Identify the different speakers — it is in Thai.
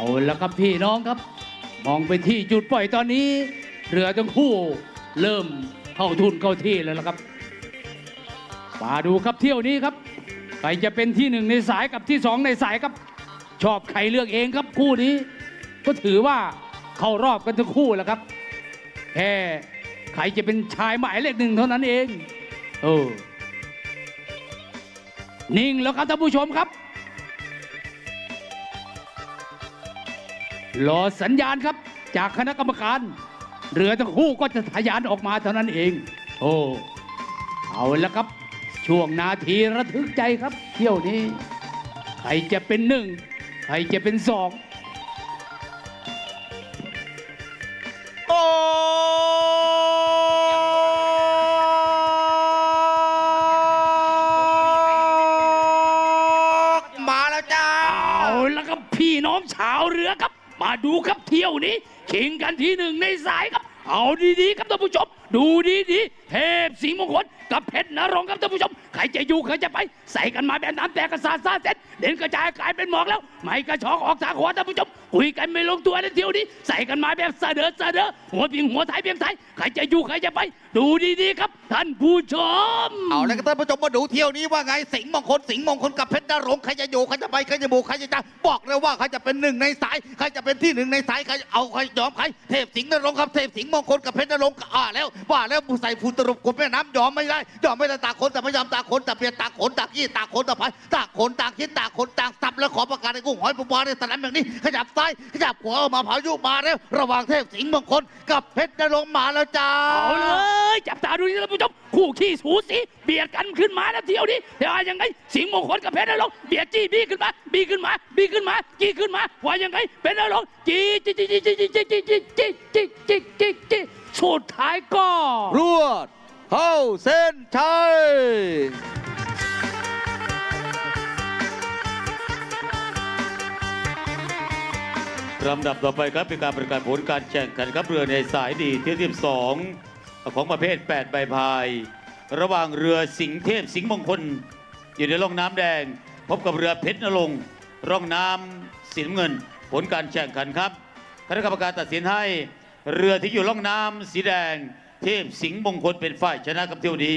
Speaker 1: เอาละครับพี่น้องครับ มองไปที่จุดปล่อยตอนนี้ เรือทั้งคู่เริ่มเข้าทุนเข้าที่แล้วละครับมาดูครับเที่ยวนี้ครับใครจะเป็นที่หนึ่งในสายกับที่สองในสายครับ ชอบใครเลือกเองครับคู่นี้ ก็ถือว่าเข้ารอบกันทั้งคู่แล้วครับแค่ใครจะเป็นชายหมายเลขหนึ่งเท่านั้นเองเออนิ่งแล้วครับท่านผู้ชมครับ รอสัญญาณครับ จากคณะกรรมการ เรือทั้งคู่ก็จะทะยานออกมาเท่านั้นเอง โอ้เอาแล้วครับ ช่วงนาทีระทึกใจครับ เที่ยวนี้ ใครจะเป็นหนึ่งใครจะเป็นสอง
Speaker 2: โอ้มาแล้วจ้า
Speaker 1: เอาแล้วครับพี่น้องชาวเรือครับ มาดูครับเที่ยวนี้ขิงกันที่หนึ่งในสายครับ เอาดีๆครับท่านผู้ชม ดูดีๆเทพสีมงคลกับเพชรนรงค์ครับท่านผู้ชมใครจะอยู่ใครจะไป ใส่กันมาแบบน้ำแตกกระสาซาเซ็ตเด่นกระจายกลายเป็นหมอกแล้ว ไม่กระชอกออกทางหัวท่านผู้ชมคุยกันไม่ลงตัวในเที่ยวนี้ ใส่กันมาแบบเสดอเสดอหัวเพียงหัวไทยเพียงไทยใครจะอยู่ใครจะไป ดูดีๆครับ ท่านผู้ชม
Speaker 2: เอาแล้วก็ท่านผู้ชมมาดูเที่ยวนี้ว่าไงสิงห์มงคลสิงห์มงคลกับเพชรนรงค์ใครจะอยู่ใครจะไปใครจะบุใครจะจ้าบอกเลยว่าใครจะเป็นหนึ่งในสายใครจะเป็นที่หนึ่งในสายใครเอาใครยอมใครเทพสิงห์นรงค์ครับเทพสิงห์มงคลกับเพชรนรงค์อ่าแล้วว่าแล้วผู้ใส่ผู้ตรุปกดแม่น้ำยอมไม่ได้ยอมไม่ได้ตาคนแต่ไม่ยอมตาคนแต่เปลี่ยนตาคนตางยี่ตาคนตาพันตาคนตาคิดตาคนตางสับแล้วขอประกาศให้กุ้งหอยปูปลาในสนามอย่างนี้ ขยับซ้ายขยับขวาออกมาพายุมาแล้ว ระหว่างเทพสิงห์มงคลกับเพชรนรงค์มาแล้วจ้า
Speaker 1: เอาเลยจับตาดูนี่ท่านผู้ชมคู่ขี้สูสีเบียดกันขึ้นมาแล้วเที่ยวนี้แต่ว่ายังไงสิงห์มงคลกับเพชรนรงค์เบียดจี้บี้ขึ้นมาบี้ขึ้นมาบี้ขึ้นมาจี้ขึ้นมาว่ายังไงเป็นนรงค์จี้จี้จี้จี้จี้จี้จี้จี้จี้จี้จี้จี้จี้สุดท้ายก็
Speaker 2: รวด เข้าเส้นชัย
Speaker 3: ลำดับต่อไปครับเป็นการประกาศผลการแข่งขันครับเรือในสายดีเที่ยวที่สองของประเภท 8 ใบพาย ระหว่างเรือสิงห์เทพสิงห์มงคล อยู่ในร่องน้ำแดง พบกับเรือเพชรนรงร่องน้ำสีน้ำเงิน ผลการแข่งขันครับคณะกรรมการตัดสินให้เรือที่อยู่ร่องน้ำสีแดง เทพสิงห์มงคลเป็นฝ่ายชนะครับเที่ยวนี้